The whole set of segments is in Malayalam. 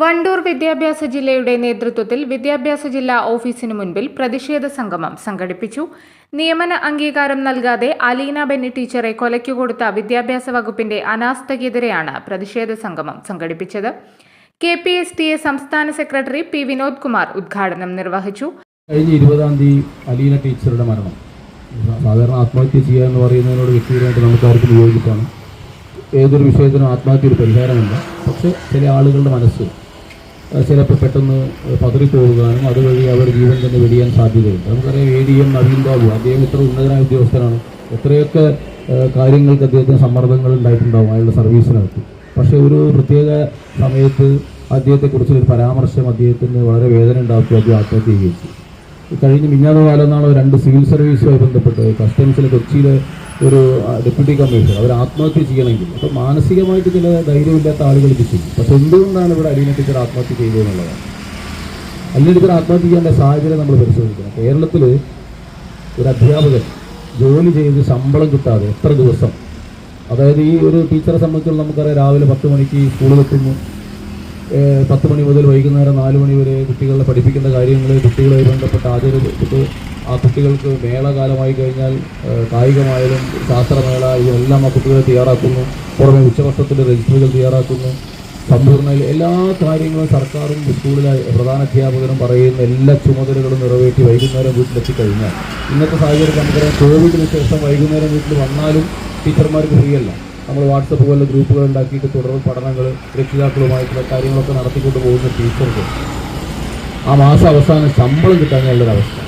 വണ്ടൂർ വിദ്യാഭ്യാസ ജില്ലയുടെ നേതൃത്വത്തിൽ വിദ്യാഭ്യാസ ജില്ലാ ഓഫീസിന് മുൻപിൽ പ്രതിഷേധ സംഗമം സംഘടിപ്പിച്ചു. നിയമന അംഗീകാരം നൽകാതെ അലീന ബെന്നി ടീച്ചറെ കൊലയ്ക്കു കൊടുത്ത വിദ്യാഭ്യാസ വകുപ്പിന്റെ അനാസ്ഥയ്ക്കെതിരെയാണ് പ്രതിഷേധ സംഗമം സംഘടിപ്പിച്ചത്. K P S T A സംസ്ഥാന സെക്രട്ടറി പി വിനോദ് കുമാർ ഉദ്ഘാടനം നിർവഹിച്ചു. കഴിഞ്ഞ ഇരുപതാം തീയതി അലീന ടീച്ചറുടെ മരണം. സാധാരണ ആത്മഹത്യ ചെയ്യുക എന്ന് പറയുന്നതിനോട് വ്യക്തിപരമായിട്ട് നമുക്ക് ആർക്കും യോജിപ്പാണ് ഏതൊരു വിഷയത്തിനും ആത്മഹത്യ ഒരു പരിഹാരമല്ല. പക്ഷേ ചില ആളുകളുടെ മനസ്സ് ചിലപ്പോൾ പെട്ടെന്ന് പതറിപ്പോകാനും അതുവഴി അവർ ജീവൻ തന്നെ വെടിയാൻ സാധ്യതയുണ്ട്. നമുക്കറിയാം A D M Naveen Babu അദ്ദേഹം ഇത്ര ഉന്നതനായ ഉദ്യോഗസ്ഥനാണ്. എത്രയൊക്കെ കാര്യങ്ങൾക്ക് അദ്ദേഹത്തിന് സമ്മർദ്ദങ്ങൾ ഉണ്ടായിട്ടുണ്ടാവും അയാളുടെ സർവീസിനകത്ത്. പക്ഷേ ഒരു പ്രത്യേക സമയത്ത് അദ്ദേഹത്തെക്കുറിച്ചൊരു പരാമർശം അദ്ദേഹത്തിന് വളരെ വേദന ഉണ്ടാക്കി അദ്ദേഹം ആത്മഹത്യ ചെയ്യിച്ചു കഴിഞ്ഞ മിഞ്ഞാത്ത കാലം എന്നാണ് രണ്ട് സിവിൽ സർവീസുമായി ബന്ധപ്പെട്ട് കസ്റ്റംസിലെ കൊച്ചിയിലെ ഒരു ഡെപ്യൂട്ടി കമ്മീഷണർ അവർ ആത്മഹത്യ ചെയ്യണമെങ്കിൽ. അപ്പോൾ മാനസികമായിട്ട് ചില ധൈര്യമില്ലാത്ത ആളുകൾ ഇത് ചെയ്യും. പക്ഷെ എന്തുകൊണ്ടാണ് ഇവിടെ അലീന ടീച്ചർ ആത്മഹത്യ ചെയ്തതെന്നുള്ളതാണ് അലീന ടീച്ചർ ആത്മഹത്യ ചെയ്യേണ്ട സാഹചര്യം നമ്മൾ പരിശോധിക്കണം. കേരളത്തിൽ ഒരു അധ്യാപകൻ ജോലി ചെയ്ത് ശമ്പളം കിട്ടാതെ എത്ര ദിവസം അതായത് ഈ ഒരു ടീച്ചറെ സംബന്ധിച്ചുള്ള നമുക്കറിയാം രാവിലെ പത്ത് മണിക്ക് സ്കൂളിൽ എത്തുന്നു പത്ത് മണി മുതൽ വൈകുന്നേരം നാല് മണി വരെ കുട്ടികളെ പഠിപ്പിക്കേണ്ട കാര്യങ്ങൾ കുട്ടികളുമായി ബന്ധപ്പെട്ട ആചാര്യപ്പെട്ട് ആ കുട്ടികൾക്ക് മേളകാലമായി കഴിഞ്ഞാൽ കായികമായാലും ശാസ്ത്രമേള ഇതെല്ലാം ആ കുട്ടികളെ തയ്യാറാക്കുന്നു. പുറമെ ഉച്ചഭക്ഷണത്തിന്റെ രജിസ്റ്ററുകൾ തയ്യാറാക്കുന്നു. സമ്പൂർണ എല്ലാ കാര്യങ്ങളും സർക്കാരും സ്കൂളിലെ പ്രധാന അധ്യാപകരും പറയുന്ന എല്ലാ ചുമതലകളും നിറവേറ്റി വൈകുന്നേരം വീട്ടിലെത്തി കഴിഞ്ഞാൽ ഇന്നത്തെ സാഹചര്യം നമുക്കറിയാം കോവിഡിന് ശേഷം വൈകുന്നേരം വീട്ടിൽ വന്നാലും ടീച്ചർമാർക്ക് ഫ്രീ അല്ല. നമ്മൾ വാട്സപ്പ് പോലെ ഗ്രൂപ്പുകൾ ഉണ്ടാക്കിയിട്ട് തുടർ പഠനങ്ങൾ രക്ഷിതാക്കളുമായിട്ടുള്ള കാര്യങ്ങളൊക്കെ നടത്തിക്കൊണ്ട് പോകുന്ന ടീച്ചർക്ക് ആ മാസം അവസാനം ശമ്പളം കിട്ടാനുള്ളൊരവസ്ഥ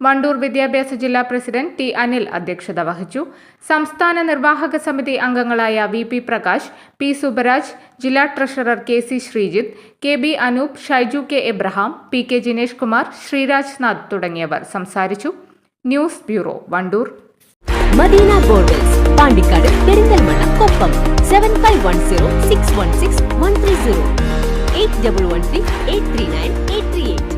വണ്ടൂർ വിദ്യാഭ്യാസ ജില്ലാ പ്രസിഡന്റ് ടി അനിൽ അധ്യക്ഷത വഹിച്ചു. സംസ്ഥാന നിർവാഹക സമിതി അംഗങ്ങളായ V P Prakash P Subaraj ജില്ലാ treasurer K C Sreejith K B Anoop Shaiju K Abraham P K Jinesh Kumar Sreeraj Nath തുടങ്ങിയവർ സംസാരിച്ചു. News bureau Wandoor. Madina goldens Pandikkad Perinthalmanna Koppam. Seven five one zero six one six one three zero eight double one three eight three nine eight three eight